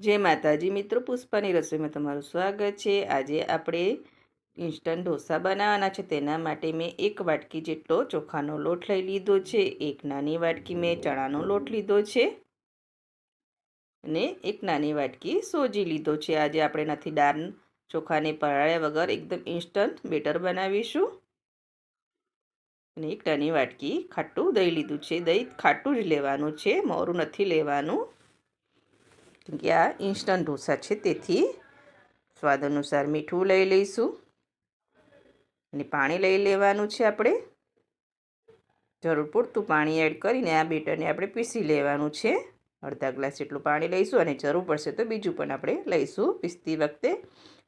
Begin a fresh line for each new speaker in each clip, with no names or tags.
જય માતાજી. મિત્રો, પુષ્પાની રસોઈમાં તમારું સ્વાગત છે. આજે આપણે ઇન્સ્ટન્ટ ઢોસા બનાવવાના છે. તેના માટે મેં એક વાટકી જેટલો ચોખાનો લોટ લઈ લીધો છે. એક નાની વાટકી મેં ચણાનો લોટ લીધો છે અને એક નાની વાટકી સોજી લીધો છે. આજે આપણે નથી દાળ ચોખાને પરાળ્યા વગર એકદમ ઇન્સ્ટન્ટ, બેટર બનાવીશું. અને એક નાની વાટકી ખાટું દહીં લીધું છે. દહીં ખાટું જ લેવાનું છે. મોરું નથી લેવાનું. કે આ ઇન્સ્ટન્ટ ઢોસા છે. તેથી સ્વાદ અનુસાર મીઠું લઈ લઈશું. અને પાણી લઈ લેવાનું છે આપણે. જરૂર પૂરતું પાણી એડ કરીને આ બેટરને આપણે પીસી લેવાનું છે. અડધા ગ્લાસ જેટલું પાણી લઈશું અને જરૂર પડશે તો બીજું પણ આપણે લઈશું. પીસતી વખતે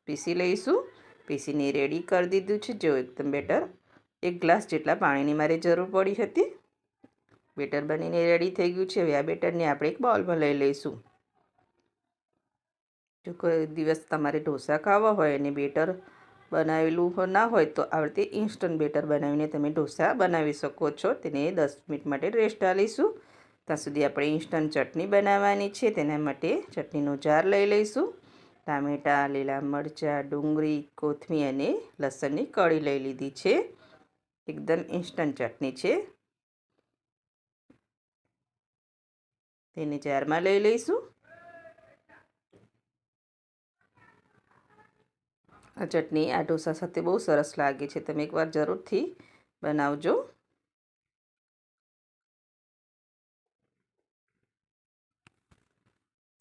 પીસી લઈશું. પીસીને રેડી કરી દીધું છે. જો એકદમ બેટર એક ગ્લાસ જેટલા પાણીની મારે જરૂર પડી હતી. બેટર બનીને રેડી થઈ ગયું છે. હવે આ બેટરને આપણે એક બાઉલમાં લઈ લઈશું. જો કોઈ દિવસ તમારે ઢોસા ખાવા હોય અને બેટર બનાવેલું ના હોય તો આવી રીતે ઇન્સ્ટન્ટ બેટર બનાવીને તમે ઢોસા બનાવી શકો છો. તેને દસ મિનિટ માટે રેસ્ટ આલીશું. ત્યાં સુધી આપણે ઇન્સ્ટન્ટ ચટણી બનાવવાની છે. તેના માટે ચટણીનો જાર લઈ લઈશું. ટામેટાં, લીલા મરચાં, ડુંગળી કોથમી અને લસણની કળી લઈ લીધી છે. એકદમ ઇન્સ્ટન્ટ ચટણી છે. તેને જારમાં લઈ લઈશું. આ ચટણી, આ ઢોસા સાથે બહુ સરસ લાગે છે. તમે એકવાર જરૂરથી બનાવજો.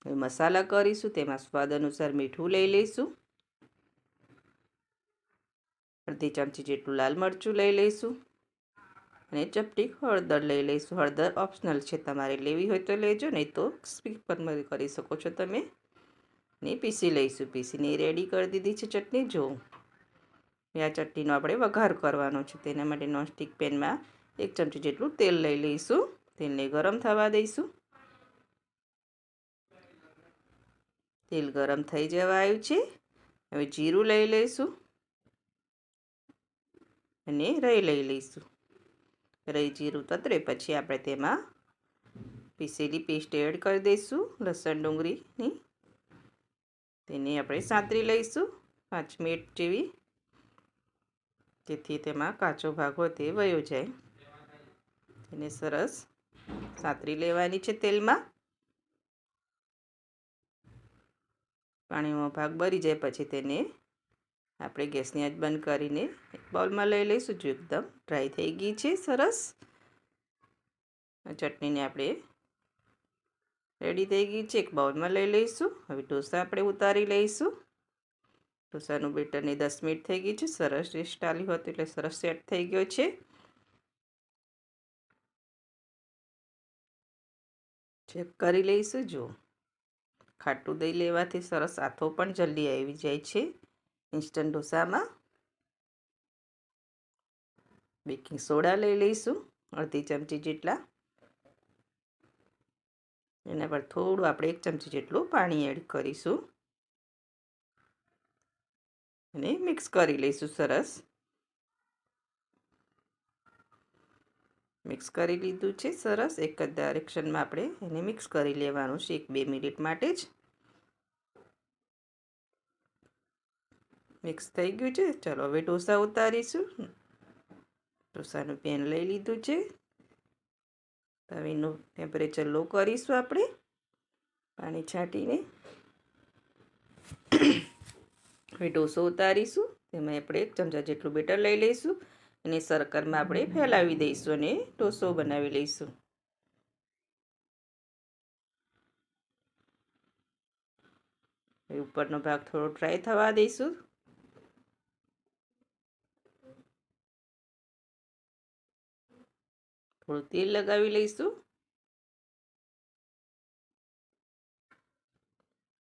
હવે મસાલા કરીશું, તેમાં સ્વાદ અનુસાર મીઠું લઈ લઈશું. અડધી ચમચી જેટલું લાલ મરચું લઈ લઈશું. અને ચપટી હળદર લઈ લઈશું. હળદર ઓપ્શનલ છે, તમારે લેવી હોય તો લેજો, નહીં તો સ્પીક પણ કરી શકો છો તમે. ને પીસી લઈશું, પીસીને રેડી કરી દીધી છે ચટણી. જો આ ચટણીનો આપણે વઘાર કરવાનો છે, તેના માટે નોનસ્ટિક પેનમાં એક ચમચી જેટલું તેલ લઈ લઈશું. તેલને ગરમ થવા દઈશું. તેલ ગરમ થઈ જવા આવ્યું છે. હવે જીરું લઈ લઈશું. અને રહી લઈ લઈશું. રહી જીરું તતરે પછી આપણે તેમાં પીસેલી પેસ્ટ એડ કરી દઈશું, લસણ ડુંગળીની તેને આપણે સાંતરી લઈશું, પાંચ મિનિટ જેવી. જેથી તેમાં કાચો ભાગ હોય તે વયો જાય. તેને સરસ સાંતરી લેવાની છે તેલમાં. પાણીનો ભાગ બળી જાય પછી તેને આપણે ગેસની આંચ બંધ કરીને એક બાઉલમાં લઈ લઈશું, જો એકદમ ડ્રાય થઈ ગઈ છે, સરસ. ચટણીને આપણે રેડી થઈ ગઈ છે. એક બાઉલમાં લઈ લઈશું. હવે ઢોસા આપણે ઉતારી લઈશું. ઢોસાનું બેટરની દસ મિનિટ થઈ ગઈ છે. સરસ ટેસ્ટ આલી હતું એટલે સરસ સેટ થઈ ગયો છે. ચેક કરી લઈશું. જો ખાટું દહીં લેવાથી સરસ આથો પણ જલ્દી આવી જાય છે. ઇન્સ્ટન્ટ ઢોસામાં. બેકિંગ સોડા લઈ લઈશું. અડધી ચમચી જેટલા. એના પર થોડું આપણે એક ચમચી જેટલું પાણી એડ કરીશું. અને મિક્સ કરી લઈશું સરસ. મિક્સ કરી લીધું છે સરસ. એક જ ડાયરેક્શનમાં આપણે એને મિક્સ કરી લેવાનું છે એક બે મિનિટ માટે જ. મિક્સ થઈ ગયું છે. ચલો હવે ઢોસા ઉતારીશું. ઢોસાનું પેન લઈ લીધું છે. તવીનું ટેમ્પરેચર લો કરીશું આપણે. પાણી છાંટીને હવે ઢોસો ઉતારીશું. તેમાં આપણે એક ચમચા જેટલું બેટર લઈ લઈશું અને સરકરમાં આપણે ફેલાવી દઈશું અને ઢોસો બનાવી લઈશું. ઉપરનો ભાગ થોડો ટ્રાય થવા દઈશું. થોડું તેલ લગાવી લઈશું.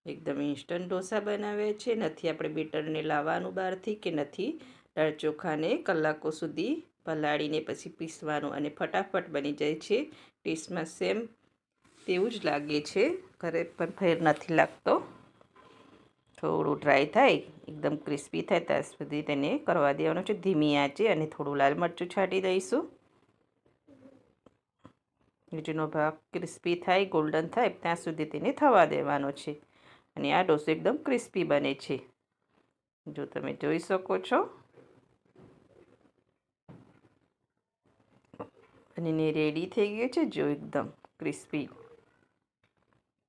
એકદમ ઇન્સ્ટન્ટ ઢોસા બનાવ્યા છે. નથી આપણે બેટરને લાવવાનું બહારથી કે નથી. દાળ ચોખાને કલાકો સુધી પલાળીને પછી પીસવાનું અને ફટાફટ બની જાય છે. ટેસ્ટમાં સેમ તેવું જ લાગે છે. ઘરે પણ ફેર નથી લાગતો. થોડું ડ્રાય થાય, એકદમ ક્રિસ્પી થાય. ત્યાં સુધી તેને કરવા દેવાનું છે. ધીમી આંચે અને થોડું લાલ મરચું છાંટી દઈશું. નીચેનો ભાગ ક્રિસ્પી થાય, ગોલ્ડન થાય, ત્યાં સુધી તેને થવા દેવાનો છે. અને આ ઢોસો એકદમ ક્રિસ્પી બને છે. જો તમે જોઈ શકો છો. અને ને રેડી થઈ ગયો છે, જો એકદમ ક્રિસ્પી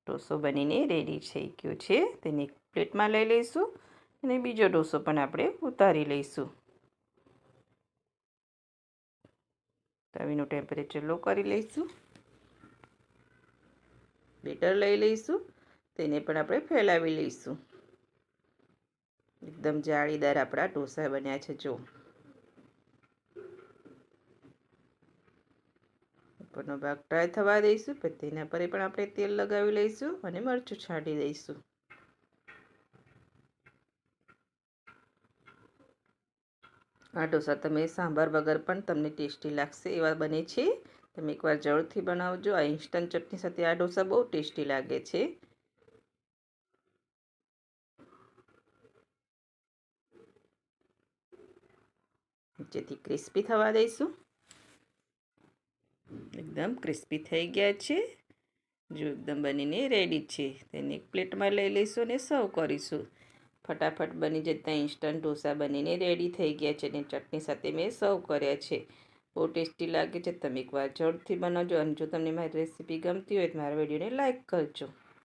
ઢોસો બનીને રેડી થઈ ગયો છે. તેને એક પ્લેટમાં લઈ લઈશું અને બીજો ઢોસો પણ આપણે ઉતારી લઈશું. તવીનું ટેમ્પરેચર લો કરી લઈશું. બેટર લઈ લઈશું. તેને પણ આપણે ફેલાવી લઈશું. એકદમ જાળીદાર આપણા ઢોસા બન્યા છે, જો. ઉપરનો ભાગ ટ્રાય થવા દઈશું, પછી તેના પર પણ આપણે તેલ લગાવી લઈશું અને મરચું છાંટી દઈશું. આ ઢોસા તમે સાંભાર વગર પણ તમને ટેસ્ટી લાગશે, એવા બને છે. તમે એકવાર જરૂરથી બનાવજો. આ ઇન્સ્ટન્ટ ચટણી સાથે આ ઢોસા બહુ ટેસ્ટી લાગે છે. જેથી ક્રિસ્પી થવા દઈશું. એકદમ ક્રિસ્પી થઈ ગયા છે. જો એકદમ બનીને રેડી છે. તેને એક પ્લેટમાં લઈ લઈશું અને સર્વ કરીશું. ફટાફટ બની જતા ઇન્સ્ટન્ટ ઢોસા બનીને રેડી થઈ ગયા છે અને ચટણી સાથે મેં સર્વ કર્યા છે. બહુ ટેસ્ટી લાગે છે. તમે એકવાર જરૂરથી બનાવજો અને જો તમને મારી રેસીપી ગમતી હોય તો મારા વિડીયોને લાઇક કરજો.